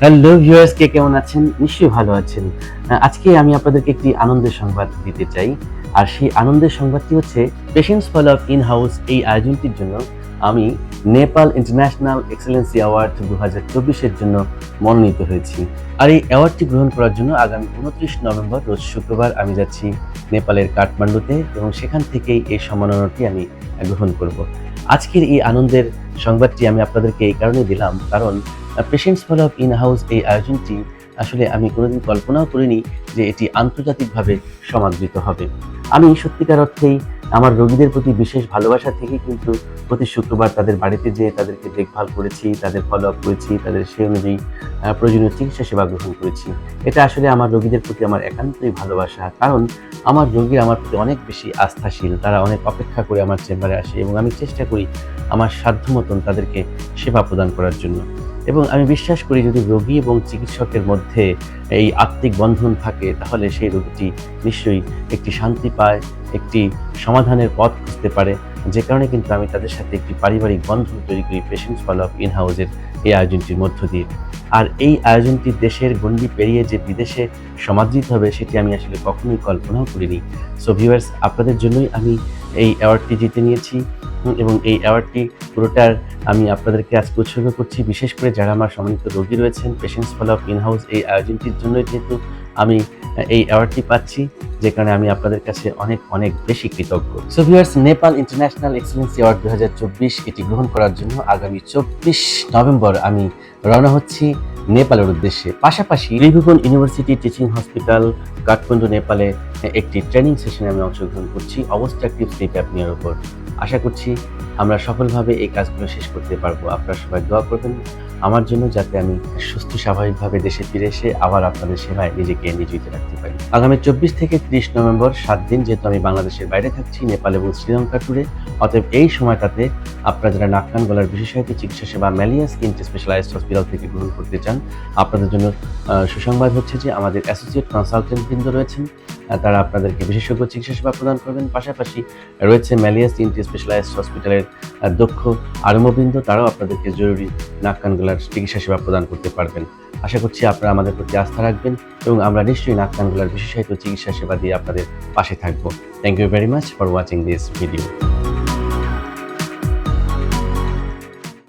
Hello viewers, কে কেমন আছেন? নিশ্চয়ই ভালো আছেন। আজকে আমি আপনাদেরকে একটি আনন্দের সংবাদ দিতে চাই। আর সেই আনন্দের সংবাদটি হচ্ছে patients follow up in house এই আয়োজনটির জন্য আমি নেপাল ইন্টারন্যাশনাল এক্সেলেন্সি অ্যাওয়ার্ড দু হাজার চব্বিশের জন্য মনোনীত হয়েছি। আর এই অ্যাওয়ার্ডটি গ্রহণ করার জন্য আগামী উনত্রিশ নভেম্বর, রোজ শুক্রবার আমি যাচ্ছি নেপালের কাঠমান্ডুতে এবং সেখান থেকেই এই সম্মাননাটি আমি গ্রহণ করব। আজকের এই আনন্দের সংবাদটি আমি আপনাদেরকে এই কারণে দিলাম, কারণ patients follow up in house এই আয়োজনটি আসলে আমি কোনোদিন কল্পনাও করিনি যে এটি আন্তর্জাতিকভাবে সমাদৃত হবে। আমি সত্যিকার অর্থেই আমার রোগীদের প্রতি বিশেষ ভালোবাসা থেকে কিন্তু প্রতি শুক্রবার তাদের বাড়িতে যেয়ে তাদেরকে দেখভাল করেছি, তাদের ফলো আপ করেছি, তাদের সেই অনুযায়ী প্রয়োজনীয় চিকিৎসা সেবা গ্রহণ করেছি। এটা আসলে আমার রোগীদের প্রতি আমার একান্তই ভালোবাসা, কারণ আমার রোগী আমার প্রতি অনেক বেশি আস্থাশীল, তারা অনেক অপেক্ষা করে আমার চেম্বারে আসে এবং আমি চেষ্টা করি আমার সাধ্য মতন তাদেরকে সেবা প্রদান করার জন্য। এবং আমি বিশ্বাস করি যদি রোগী এবং চিকিৎসকের মধ্যে এই আত্মিক বন্ধন থাকে, তাহলে সেই রোগীটি নিশ্চয়ই একটি শান্তি পায়, একটি সমাধানের পথ খুঁজতে পারে। যে কারণে কিন্তু আমি তাদের সাথে একটি পারিবারিক বন্ধন তৈরি করি পেশেন্টস ফলো আপ ইন হাউসের এই আয়োজনটির মধ্য দিয়ে। আর এই আয়োজনটি দেশের গণ্ডি পেরিয়ে যে বিদেশে সমাদৃত হবে সেটি আমি আসলে কখনোই কল্পনাও করিনি। সো ভিউয়ার্স আপনাদের জন্যই আমি এই অ্যাওয়ার্ডটি জিতে নিয়েছি এবং এই অ্যাওয়ার্ডটি পুরোটার আমি আপনাদেরকে আজকে উৎসর্গ করছি। বিশেষ করে যারা আমার সম্মানিত রোগী রয়েছেন patients follow up in house এই আয়োজনটির জন্য যেহেতু আমি এই অ্যাওয়ার্ডটি পাচ্ছি যে কারণে আমি আপনাদের কাছে অনেক অনেক বেশি কৃতজ্ঞ। So viewers Nepal international excellency award দু হাজার চব্বিশ এটি গ্রহণ করার জন্য আগামী চব্বিশ নভেম্বর আমি রওনা হচ্ছি নেপালের উদ্দেশ্যে। পাশাপাশি Tribhuvan university teaching hospital Kathmandu নেপালে একটি ট্রেনিং সেশনে আমি অংশগ্রহণ করছি। অবস্ট্রাকটিভ স্লিপ অ্যাপনিয়ার উপর আশা করছি আমরা সফলভাবে এই কাজগুলো শেষ করতে পারব। আপনারা সবাই দোয়া করবেন আমার জন্য যাতে আমি সুস্থ স্বাভাবিকভাবে দেশে ফিরে এসে আবার আপনাদের সেবায় নিজেকে নিয়োজিত রাখতে পারি। আগামী চব্বিশ থেকে ত্রিশ নভেম্বর সাত দিন যেহেতু আমি বাংলাদেশের বাইরে থাকছি, নেপাল এবং শ্রীলঙ্কা ট্যুরে অতএব এই সময়টাতে আপনারা যারা নাক কান গলার বিশেষায়িত চিকিৎসা সেবা, ম্যালিয়া স্কিন স্পেশালাইজড হসপিটাল থেকে গ্রহণ করতে চান, আপনাদের জন্য সুসংবাদ হচ্ছে যে আমাদের অ্যাসোসিয়েট কনসালটেন্ট বৃন্দ রয়েছেন। তারা আপনাদেরকে বিশেষজ্ঞ চিকিৎসা সেবা প্রদান করবেন। পাশাপাশি রয়েছে ম্যালিয়াস তিনটি স্পেশালাইজড হসপিটালের দক্ষ আরম্ভবৃন্দ তারাও আপনাদেরকে জরুরি নাক কান গলার চিকিৎসা সেবা প্রদান করতে পারবেন। আশা করছি আপনারা আমাদের প্রতি আস্থা রাখবেন এবং আমরা নিশ্চয়ই নাক কান গলার বিশেষায়িত চিকিৎসা সেবা দিয়ে আপনাদের পাশে থাকব। Thank you very much for watching this video